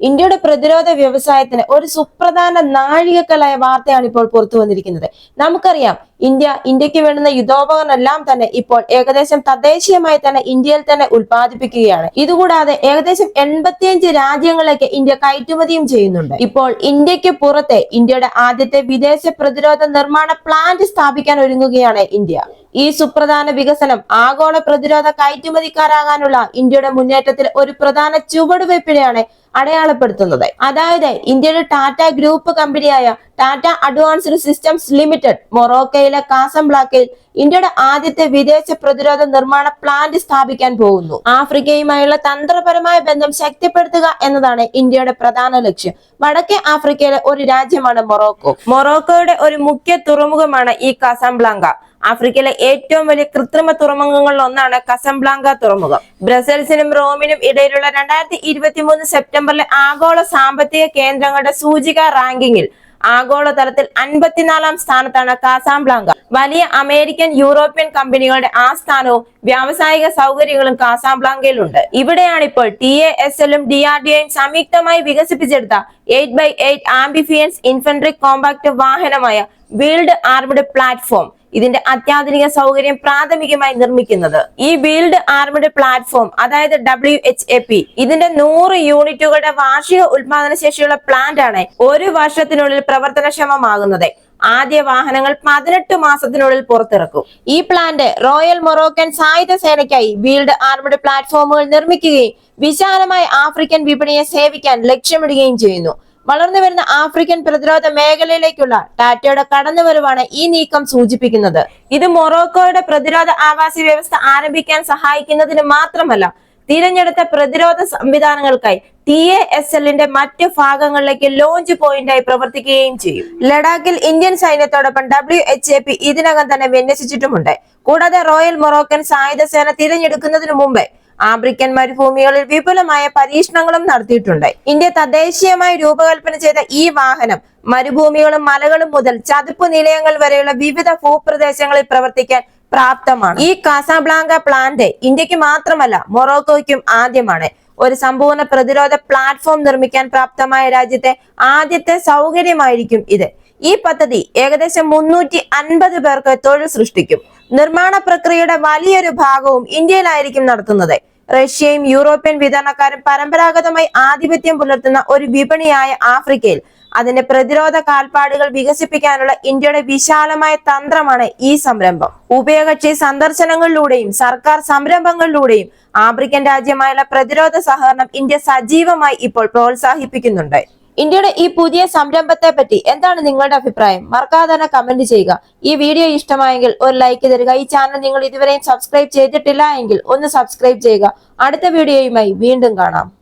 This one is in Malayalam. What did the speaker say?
ഇന്ത്യയുടെ പ്രതിരോധ വ്യവസായത്തിന് ഒരു സുപ്രധാന നാഴികക്കലായ വാർത്തയാണ് ഇപ്പോൾ പുറത്തു വന്നിരിക്കുന്നത്. നമുക്കറിയാം ഇന്ത്യ ഇന്ത്യയ്ക്ക് വേണ്ടുന്ന യുദ്ധോപകരണം എല്ലാം തന്നെ ഇപ്പോൾ ഏകദേശം തദ്ദേശീയമായി തന്നെ ഇന്ത്യയിൽ തന്നെ ഉൽപ്പാദിപ്പിക്കുകയാണ്. ഇതുകൂടാതെ ഏകദേശം എൺപത്തിയഞ്ച് രാജ്യങ്ങളിലേക്ക് ഇന്ത്യ കയറ്റുമതിയും ചെയ്യുന്നുണ്ട്. ഇപ്പോൾ ഇന്ത്യയ്ക്ക് പുറത്തെ ഇന്ത്യയുടെ ആദ്യത്തെ വിദേശ പ്രതിരോധ നിർമ്മാണ പ്ലാന്റ് സ്ഥാപിക്കാൻ ഒരുങ്ങുകയാണ് ഇന്ത്യ. ഈ സുപ്രധാന വികസനം ആഗോള പ്രതിരോധ കയറ്റുമതിക്കാരാകാനുള്ള ഇന്ത്യയുടെ മുന്നേറ്റത്തിൽ ഒരു പ്രധാന ചുവടുവയ്പ്പിനെയാണ് അടയാളപ്പെടുത്തുന്നത്. അതായത് ഇന്ത്യയുടെ ടാറ്റ ഗ്രൂപ്പ് കമ്പനിയായ ടാറ്റ അഡ്വാൻസ്ഡ് സിസ്റ്റംസ് ലിമിറ്റഡ് മൊറോക്കയിലെ കാസംബ്ലാക്കിൽ ഇന്ത്യയുടെ ആദ്യത്തെ വിദേശ പ്രതിരോധ നിർമ്മാണ പ്ലാന്റ് സ്ഥാപിക്കാൻ പോകുന്നു. ആഫ്രിക്കയുമായുള്ള തന്ത്രപരമായ ബന്ധം ശക്തിപ്പെടുത്തുക എന്നതാണ് ഇന്ത്യയുടെ പ്രധാന ലക്ഷ്യം. വടക്കേ ആഫ്രിക്കയിലെ ഒരു രാജ്യമാണ് മൊറോക്കോ. മൊറോക്കോയുടെ ഒരു മുഖ്യ തുറമുഖമാണ് ഈ കാസംബ്ലാങ്ക. ആഫ്രിക്കയിലെ ഏറ്റവും വലിയ കൃത്രിമ തുറമുഖങ്ങളിൽ ഒന്നാണ് കസംബ്ലാങ്ക തുറമുഖം. ബ്രസൽസിനും റോമിനും ഇടയിലുള്ള രണ്ടായിരത്തി ഇരുപത്തി മൂന്ന് സെപ്റ്റംബറിലെ ആഗോള സാമ്പത്തിക കേന്ദ്രങ്ങളുടെ സൂചിക റാങ്കിങ്ങിൽ ആഗോളതലത്തിൽ അൻപത്തിനാലാം സ്ഥാനത്താണ് കാസാംബ്ലാങ്ക. വലിയ അമേരിക്കൻ യൂറോപ്യൻ കമ്പനികളുടെ ആസ്ഥാനവും വ്യാവസായിക സൗകര്യങ്ങളും കാസാംബ്ലാങ്കയിലുണ്ട്. ഇവിടെയാണ് ഇപ്പോൾ ടി എ എസ് എല്ലും ഡി ആർ ഡി ഐയും സംയുക്തമായി വികസിപ്പിച്ചെടുത്ത eight by eight amphibious infantry compact വാഹനമായ wheeled armoured platform. ഇതിന്റെ അത്യാധുനിക സൗകര്യം പ്രാഥമികമായി നിർമ്മിക്കുന്നത്. ഈ ബിൽഡ് ആർമിഡ് പ്ലാറ്റ്ഫോം അതായത് ഡബ്ല്യു എച്ച് എ പി ഇതിന്റെ നൂറ് യൂണിറ്റുകളുടെ വാർഷിക ഉത്പാദന ശേഷിയുള്ള പ്ലാന്റ് ആണ് ഒരു വർഷത്തിനുള്ളിൽ പ്രവർത്തനക്ഷമമാകുന്നത്. ആദ്യ വാഹനങ്ങൾ പതിനെട്ട് മാസത്തിനുള്ളിൽ പുറത്തിറക്കും. ഈ പ്ലാന്റ് റോയൽ മൊറോക്കൻ സായുധ സേനയ്ക്കായി ബീൽഡ് ആർമഡ് പ്ലാറ്റ്ഫോമുകൾ നിർമ്മിക്കുകയും വിശാലമായ ആഫ്രിക്കൻ വിപണിയെ സേവിക്കാൻ ലക്ഷ്യമിടുകയും ചെയ്യുന്നു. വളർന്നു വരുന്ന ആഫ്രിക്കൻ പ്രതിരോധ മേഖലയിലേക്കുള്ള ടാറ്റയുടെ കടന്നുവരവാണ് ഈ നീക്കം സൂചിപ്പിക്കുന്നത്. ഇത് മൊറോക്കോയുടെ പ്രതിരോധ ആവാസ വ്യവസ്ഥ ആരംഭിക്കാൻ സഹായിക്കുന്നതിന് മാത്രമല്ല തിരഞ്ഞെടുത്ത പ്രതിരോധ സംവിധാനങ്ങൾക്കായി ടി എ എസ് എല്ലിന്റെ മറ്റ് ഭാഗങ്ങളിലേക്ക് ലോഞ്ച് പോയിന്റായി പ്രവർത്തിക്കുകയും ചെയ്യും. ലഡാക്കിൽ ഇന്ത്യൻ സൈന്യത്തോടൊപ്പം ഡബ്ല്യു എച്ച് എ പി ഇതിനകം തന്നെ വിന്യസിച്ചിട്ടുമുണ്ട്. കൂടാതെ റോയൽ മൊറോക്കൻ സായുധ സേന തിരഞ്ഞെടുക്കുന്നതിനു മുമ്പ് ആഫ്രിക്കൻ മരുഭൂമികളിൽ വിപുലമായ പരീക്ഷണങ്ങളും നടത്തിയിട്ടുണ്ട്. ഇന്ത്യ തദ്ദേശീയമായി രൂപകൽപ്പന ചെയ്ത ഈ വാഹനം മരുഭൂമികളും മലകളും മുതൽ ചതുപ്പ് നിലയങ്ങൾ വരെയുള്ള വിവിധ ഭൂപ്രദേശങ്ങളിൽ പ്രവർത്തിക്കാൻ പ്രാപ്തമാണ്. ഈ കാസാബ്ലാങ്ക പ്ലാന്റ് ഇന്ത്യയ്ക്ക് മാത്രമല്ല മൊറോക്കോയ്ക്കും ആദ്യമാണ്. ഒരു സമ്പൂർണ പ്രതിരോധ പ്ലാറ്റ്ഫോം നിർമ്മിക്കാൻ പ്രാപ്തമായ രാജ്യത്തെ ആദ്യത്തെ സൗകര്യമായിരിക്കും ഇത്. ഈ പദ്ധതി ഏകദേശം മുന്നൂറ്റി അൻപത് പേർക്ക് തൊഴിൽ സൃഷ്ടിക്കും. നിർമ്മാണ പ്രക്രിയയുടെ വലിയൊരു ഭാഗവും ഇന്ത്യയിലായിരിക്കും നടത്തുന്നത്. റഷ്യയും യൂറോപ്യൻ വിതരണക്കാരും പരമ്പരാഗതമായി ആധിപത്യം പുലർത്തുന്ന ഒരു വിപണിയായ ആഫ്രിക്കയിൽ അതിന്റെ പ്രതിരോധ കാൽപ്പാടുകൾ വികസിപ്പിക്കാനുള്ള ഇന്ത്യയുടെ വിശാലമായ തന്ത്രമാണ് ഈ സംരംഭം. ഉഭയകക്ഷി സന്ദർശനങ്ങളിലൂടെയും സർക്കാർ സംരംഭങ്ങളിലൂടെയും ആഫ്രിക്കൻ രാജ്യമായുള്ള പ്രതിരോധ സഹകരണം ഇന്ത്യ സജീവമായി ഇപ്പോൾ പ്രോത്സാഹിപ്പിക്കുന്നുണ്ട്. ഇന്ത്യയുടെ ഈ പുതിയ സംരംഭത്തെ പറ്റി എന്താണ് നിങ്ങളുടെ അഭിപ്രായം? മറക്കാതെ തന്നെ കമന്റ് ചെയ്യുക. ഈ വീഡിയോ ഇഷ്ടമായെങ്കിൽ ഒരു ലൈക്ക് തരിക. ഈ ചാനൽ നിങ്ങൾ ഇതുവരെയും സബ്സ്ക്രൈബ് ചെയ്തിട്ടില്ല എങ്കിൽ ഒന്ന് സബ്സ്ക്രൈബ് ചെയ്യുക. അടുത്ത വീഡിയോയുമായി വീണ്ടും കാണാം.